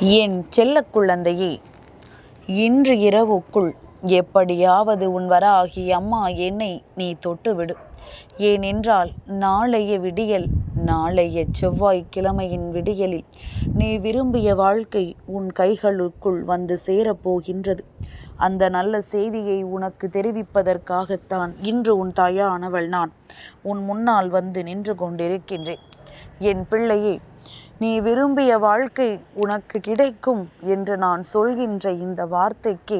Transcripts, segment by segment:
என் செல்லக் குழந்தையே இன்று இரவுக்குள் எப்படியாவது உன் வராகி அம்மா என்னை நீ தொட்டுவிடு. ஏனென்றால் நாளைய விடியல் நாளைய செவ்வாய்க்கிழமையின் விடியலில் நீ விரும்பிய வாழ்க்கை உன் கைகளுக்குள் வந்து சேரப்போகின்றது அந்த நல்ல செய்தியை உனக்கு தெரிவிப்பதற்காகத்தான் இன்று உன் தாயானவள் நான் உன் முன்னால் வந்து நின்று கொண்டிருக்கின்றேன். என் பிள்ளையே நீ விரும்பிய வாழ்க்கை உனக்கு கிடைக்கும் என்று நான் சொல்கின்ற இந்த வார்த்தைக்கு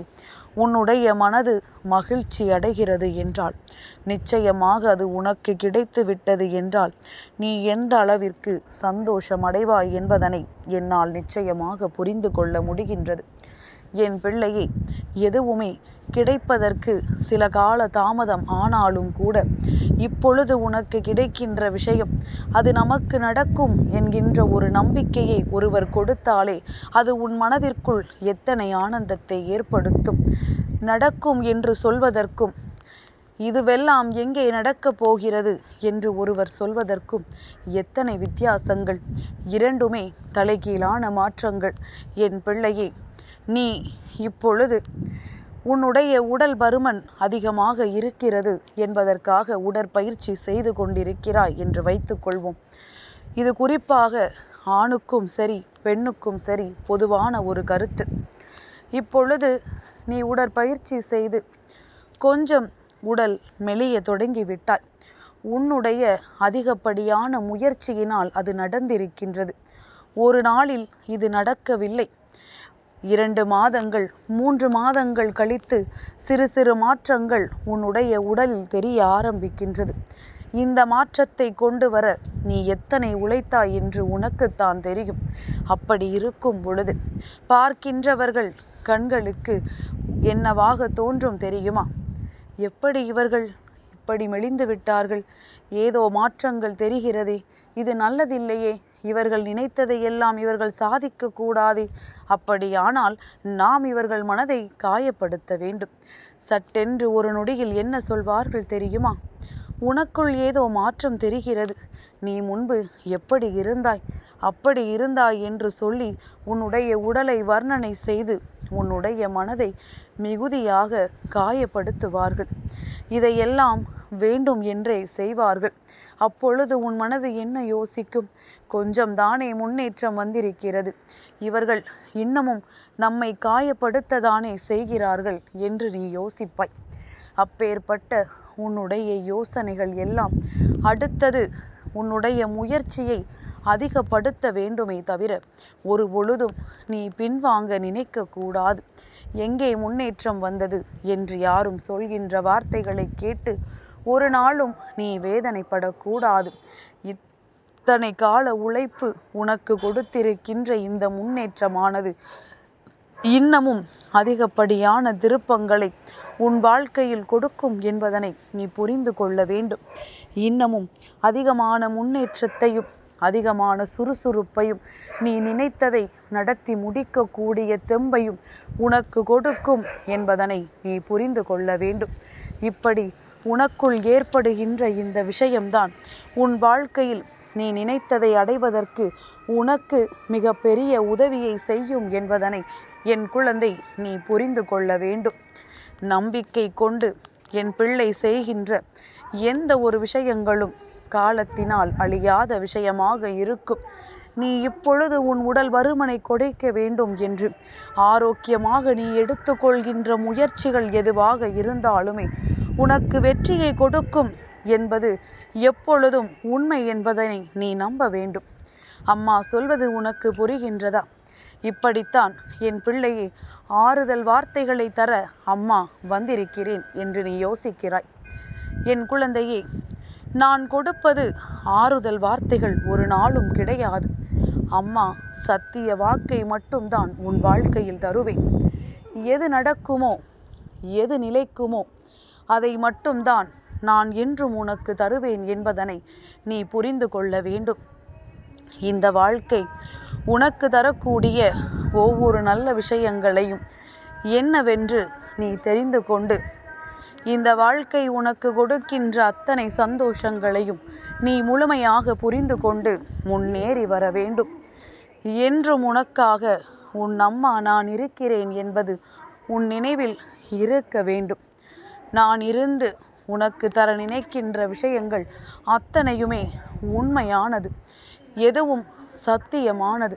உன்னுடைய மனது மகிழ்ச்சி அடைகிறது என்றால் நிச்சயமாக அது உனக்கு கிடைத்து விட்டது என்றால் நீ எந்த அளவிற்கு சந்தோஷம் அடைவாய் என்பதனை என்னால் நிச்சயமாக புரிந்து கொள்ள முடிகின்றது. என் பிள்ளையே எதுவுமே கிடைப்பதற்கு சில கால தாமதம் ஆனாலும் கூட இப்பொழுது உனக்கு கிடைக்கின்ற விஷயம் அது நமக்கு நடக்கும் என்கின்ற ஒரு நம்பிக்கையை ஒருவர் கொடுத்தாலே அது உன் மனதிற்குள் எத்தனை ஆனந்தத்தை ஏற்படுத்தும். நடக்கும் என்று சொல்வதற்கும் இதுவெல்லாம் எங்கே நடக்கப் போகிறது என்று ஒருவர் சொல்வதற்கும் எத்தனை வித்தியாசங்கள். இரண்டுமே தலைகீழான மாற்றங்கள். என் பிள்ளையே நீ இப்பொழுது உன்னுடைய உடல் பருமன் அதிகமாக இருக்கிறது என்பதற்காக உடற்பயிற்சி செய்து கொண்டிருக்கிறாய் என்று வைத்துக்கொள்வோம் இது குறிப்பாக ஆணுக்கும் சரி பெண்ணுக்கும் சரி பொதுவான ஒரு கருத்து. இப்பொழுது நீ உடற்பயிற்சி செய்து கொஞ்சம் உடல் மெலிய தொடங்கிவிட்டாய். உன்னுடைய அதிகப்படியான முயற்சியினால் அது நடந்திருக்கின்றது. ஒரு நாளில் இது நடக்கவில்லை. இரண்டு மாதங்கள் மூன்று மாதங்கள் கழித்து சிறு சிறு மாற்றங்கள் உன்னுடைய உடலில் தெரிய ஆரம்பிக்கின்றது. இந்த மாற்றத்தை கொண்டு வர நீ எத்தனை உழைத்தாய் என்று உனக்குத்தான் தெரியும். அப்படி இருக்கும் பொழுது பார்க்கின்றவர்கள் கண்களுக்கு என்னவாக தோன்றும் தெரியுமா? எப்படி இவர்கள் இப்படி மெலிந்து விட்டார்கள்? ஏதோ மாற்றங்கள் தெரிகிறதே இது நல்லதில்லையே இவர்கள் நினைத்ததை எல்லாம் இவர்கள் சாதிக்க கூடாது. அப்படியானால் நாம் இவர்கள் மனதை காயப்படுத்த வேண்டும். சட்டென்று ஒரு நொடியில் என்ன சொல்வார்கள் தெரியுமா? உனக்குள் ஏதோ மாற்றம் தெரிகிறது. நீ முன்பு எப்படி இருந்தாய்? அப்படி இருந்தாய் என்று சொல்லி உன்னுடைய உடலை வர்ணனை செய்து உன்னுடைய மனதை மிகுதியாக காயப்படுத்துவார்கள். இதையெல்லாம் வேண்டும் என்றே செய்வார்கள். அப்பொழுது உன் மனது என்ன யோசிக்கும்? கொஞ்சம் தானே முன்னேற்றம் வந்திருக்கிறது. இவர்கள் இன்னமும் நம்மை காயப்படுத்ததானே செய்கிறார்கள் என்று நீ யோசிப்பாய். அப்பேற்பட்ட உன்னுடைய யோசனைகள் எல்லாம் அடுத்தது உன்னுடைய முயற்சியை அதிகப்படுத்த வேண்டுமே தவிர ஒரு பொழுதும் நீ பின்வாங்க நினைக்கக்கூடாது. எங்கே முன்னேற்றம் வந்தது என்று யாரும் சொல்கின்ற வார்த்தைகளை கேட்டு ஒரு நாளும் நீ வேதனைப்படக்கூடாது. இத்தனை கால உழைப்பு உனக்கு கொடுத்திருக்கின்ற இந்த முன்னேற்றமானது இன்னமும் அதிகப்படியான திருப்பங்களை உன் வாழ்க்கையில் கொடுக்கும் என்பதனை நீ புரிந்து கொள்ள வேண்டும். இன்னமும் அதிகமான முன்னேற்றத்தையும் அதிகமான சுறுசுறுப்பையும் நீ நினைத்ததை நடத்தி முடிக்கக்கூடிய தெம்பையும் உனக்கு கொடுக்கும் என்பதனை நீ புரிந்து கொள்ள வேண்டும். இப்படி உனக்குள் ஏற்படுகின்ற இந்த விஷயம்தான். உன் வாழ்க்கையில் நீ நினைத்ததை அடைவதற்கு உனக்கு மிக பெரிய உதவியை செய்யும் என்பதனை என் குழந்தை நீ புரிந்து கொள்ள வேண்டும். நம்பிக்கை கொண்டு என் பிள்ளை செய்கின்ற எந்த ஒரு விஷயங்களும் காலத்தினால் அழியாத விஷயமாக இருக்கும். நீ இப்பொழுது உன் உடல் வருமனை குறைக்க வேண்டும் என்று ஆரோக்கியமாக நீ எடுத்துக்கொள்கின்ற முயற்சிகள் எதுவாக இருந்தாலுமே உனக்கு வெற்றியை கொடுக்கும் என்பது எப்பொழுதும் உண்மை என்பதனை நீ நம்ப வேண்டும். அம்மா சொல்வது உனக்கு புரிகின்றதா? இப்படித்தான் என் பிள்ளையை ஆறுதல் வார்த்தைகளை தர அம்மா வந்திருக்கிறேன் என்று நீ யோசிக்கிறாய். என் குழந்தையே நான் கொடுப்பது ஆறுதல் வார்த்தைகள் ஒரு நாளும் கிடையாது. அம்மா சத்திய வாக்கை மட்டும்தான் உன் வாழ்க்கையில் தருவேன். எது நடக்குமோ எது நிலைக்குமோ அதை மட்டும்தான் நான் என்றும் உனக்கு தருவேன் என்பதனை நீ புரிந்து கொள்ள வேண்டும். இந்த வாழ்க்கை உனக்கு தரக்கூடிய ஒவ்வொரு நல்ல விஷயங்களையும் என்னவென்று நீ தெரிந்து கொண்டு இந்த வாழ்க்கை உனக்கு கொடுக்கின்ற அத்தனை சந்தோஷங்களையும் நீ முழுமையாக புரிந்து கொண்டு முன்னேறி வர வேண்டும். என்றும் உனக்காக உன் அம்மா நான் இருக்கிறேன் என்பது உன் நினைவில் இருக்க வேண்டும். நான் இருந்து உனக்கு தர நினைக்கின்ற விஷயங்கள் அத்தனையுமே உண்மையானது எதுவும் சத்தியமானது.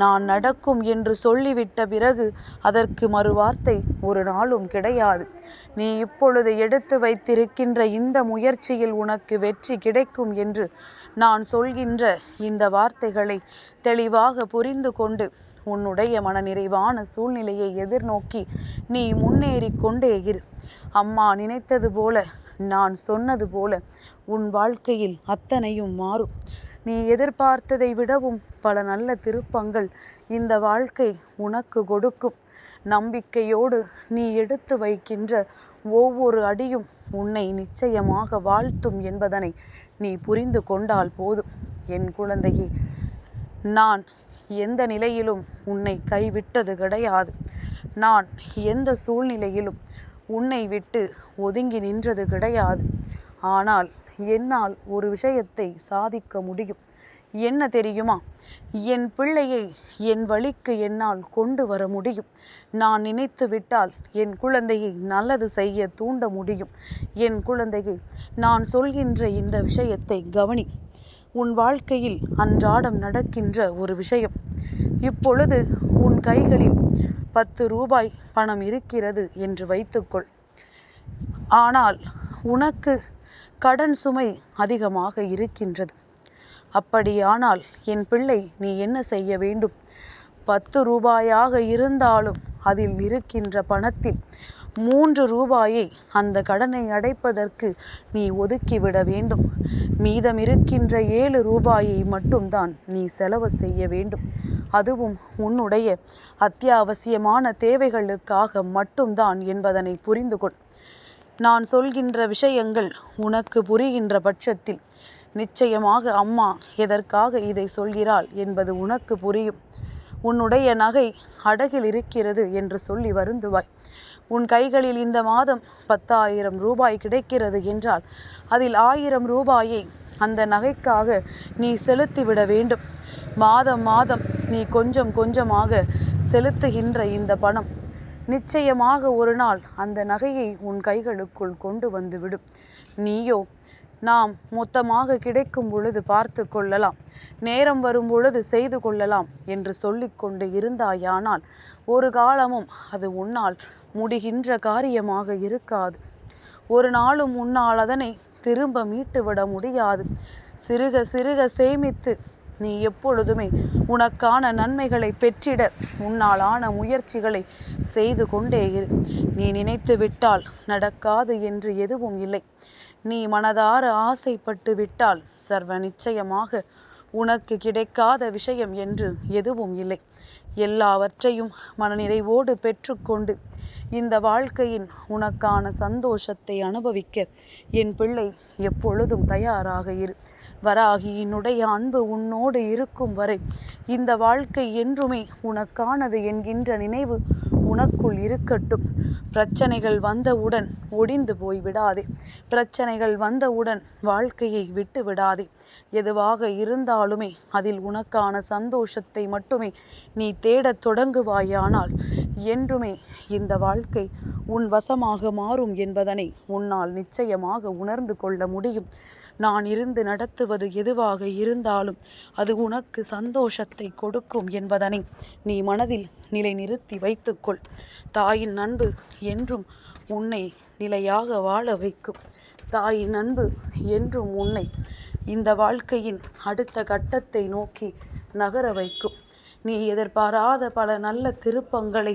நான் நடக்கும் என்று சொல்லிவிட்ட பிறகு அதற்கு மறுவார்த்தை ஒரு நாளும் கிடையாது. நீ இப்பொழுது எடுத்து வைத்திருக்கின்ற இந்த முயற்சியில் உனக்கு வெற்றி கிடைக்கும் என்று நான் சொல்கின்ற இந்த வார்த்தைகளை தெளிவாக புரிந்து கொண்டு உன்னுடைய மனநிறைவான சூழ்நிலையை எதிர்நோக்கி நீ முன்னேறி கொண்டே இரு. அம்மா நினைத்தது போல நான் சொன்னது போல உன் வாழ்க்கையில் அத்தனையும் மாறும். நீ எதிர்பார்த்ததை விடவும் பல நல்ல திருப்பங்கள் இந்த வாழ்க்கை உனக்கு கொடுக்கும். நம்பிக்கையோடு நீ எடுத்து வைக்கின்ற ஒவ்வொரு அடியும் உன்னை நிச்சயமாக வாழ்த்தும் என்பதனை நீ புரிந்து கொண்டால் போதும். என் குழந்தையே நான் எந்த நிலையிலும் உன்னை கைவிட்டது கிடையாது. நான் எந்த சூழ்நிலையிலும் உன்னை விட்டு ஒதுங்கி நின்றது கிடையாது. ஆனால் என்னால் ஒரு விஷயத்தை சாதிக்க முடியும். என்ன தெரியுமா? என் பிள்ளையை என் வழிக்கு என்னால் கொண்டு வர முடியும். நான் நினைத்து விட்டால் என் குழந்தையை நல்லது செய்ய தூண்ட முடியும். என் குழந்தையை நான் சொல்கின்ற இந்த விஷயத்தை கவனி. உன் வாழ்க்கையில் அன்றாடம் நடக்கின்ற ஒரு விஷயம். இப்பொழுது உன் கைகளில் பத்து ரூபாய் பணம் இருக்கிறது என்று வைத்துக்கொள். ஆனால் உனக்கு கடன் சுமை அதிகமாக இருக்கின்றது. அப்படியானால் என் பிள்ளை நீ என்ன செய்ய வேண்டும்? பத்து ரூபாயாக இருந்தாலும் அதில் இருக்கின்ற பணத்தில் மூன்று ரூபாயை அந்த கடனை அடைப்பதற்கு நீ ஒதுக்கிவிட வேண்டும். மீதம் இருக்கின்ற ஏழு ரூபாயை மட்டும்தான் நீ செலவு செய்ய வேண்டும். அதுவும் உன்னுடைய அத்தியாவசியமான தேவைகளுக்காக மட்டும்தான் என்பதனை புரிந்து கொள் நான் சொல்கின்ற விஷயங்கள் உனக்கு புரிகின்ற பட்சத்தில். நிச்சயமாக அம்மா எதற்காக இதை சொல்கிறாள் என்பது உனக்கு புரியும். உன்னுடைய நகை அடகில் இருக்கிறது என்று சொல்லி வருந்துவாய். உன் கைகளில் இந்த மாதம் பத்தாயிரம் ரூபாய் கிடைக்கிறது என்றால் அதில் ஆயிரம் ரூபாயை அந்த நகைக்காக நீ செலுத்திவிட வேண்டும். மாதம் மாதம் நீ கொஞ்சம் கொஞ்சமாக செலுத்துகின்ற இந்த பணம் நிச்சயமாக ஒரு நாள் அந்த நகையை உன் கைகளுக்குள் கொண்டு வந்துவிடும் நீயோ நாம் மொத்தமாக கிடைக்கும் பொழுது பார்த்து கொள்ளலாம். நேரம் வரும் பொழுது செய்து கொள்ளலாம் என்று சொல்லிக்கொண்டு இருந்தாயானால் ஒரு காலமும் அது உன்னால் முடிகின்ற காரியமாக இருக்காது. ஒரு நாளும் உன்னால் அதனை திரும்ப மீட்டுவிட முடியாது. சிறுக சிறுக சேமித்து நீ எப்பொழுதுமே உனக்கான நன்மைகளை பெற்றிட உன்னாலான முயற்சிகளை செய்து கொண்டே இரு. நீ நினைத்து விட்டால் நடக்காது என்று எதுவும் இல்லை. நீ மனதார ஆசைப்பட்டு விட்டால் சர்வ நிச்சயமாக உனக்கு கிடைக்காத விஷயம் என்று எதுவும் இல்லை. எல்லாவற்றையும் மனநிறைவோடு பெற்றுக்கொண்டு இந்த வாழ்க்கையின் உனக்கான சந்தோஷத்தை அனுபவிக்க என் பிள்ளை எப்பொழுதும் தயாராக இரு. வராகியினுடைய அன்பு உன்னோடு இருக்கும் வரை இந்த வாழ்க்கை என்றுமே உனக்கானது என்கின்ற நினைவு உனக்குள் இருக்கட்டும். பிரச்சனைகள் வந்தவுடன் ஒடிந்து போய் விடாதே பிரச்சனைகள் வந்தவுடன் வாழ்க்கையை விட்டு விடாதே எதுவாக இருந்தாலுமே அதில் உனக்கான சந்தோஷத்தை மட்டுமே நீ தேடத் தொடங்குவாயானால் என்றுமே இந்த வாழ்க்கை உன் வசமாக மாறும் என்பதனை உன்னால் நிச்சயமாக உணர்ந்து கொள்ள முடியும். நான் இருந்து நடத்துவது எதுவாக இருந்தாலும் அது உனக்கு சந்தோஷத்தை கொடுக்கும் என்பதனை நீ மனதில் நிலைநிறுத்தி வைத்துக்கொள். தாயின் அன்பு என்றும் உன்னை நிலையாக வாழ வைக்கும். தாயின் அன்பு என்றும் உன்னை இந்த வாழ்க்கையின் அடுத்த கட்டத்தை நோக்கி நகர வைக்கும். நீ எதிர்பாராத பல நல்ல திருப்பங்களை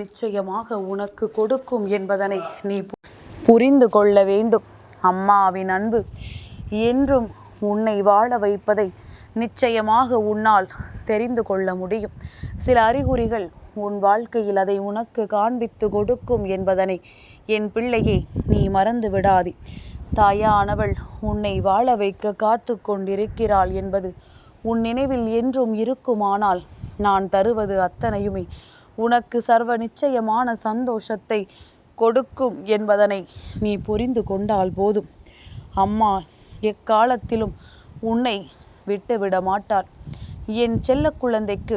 நிச்சயமாக உனக்கு கொடுக்கும் என்பதனை நீ புரிந்து கொள்ள வேண்டும். அம்மாவின் அன்பு என்றும் உன்னை வாழ வைப்பதை நிச்சயமாக உன்னால் தெரிந்து கொள்ள முடியும். சில அறிகுறிகள் உன் வாழ்க்கையில் அதை உனக்கு காண்பித்து கொடுக்கும் என்பதனை என் பிள்ளையே நீ மறந்து விடாதே. தாயானவள் உன்னை வாழ வைக்க காத்து கொண்டிருக்கிறாள் என்பது உன் நினைவில் என்றும் இருக்குமானால் நான் தருவது அத்தனையுமே. உனக்கு சர்வ நிச்சயமான சந்தோஷத்தை கொடுக்கும் என்பதனை நீ புரிந்து கொண்டால் போதும். அம்மா எக்காலத்திலும் உன்னை விட்டுவிட மாட்டார் என் செல்ல குழந்தைக்கு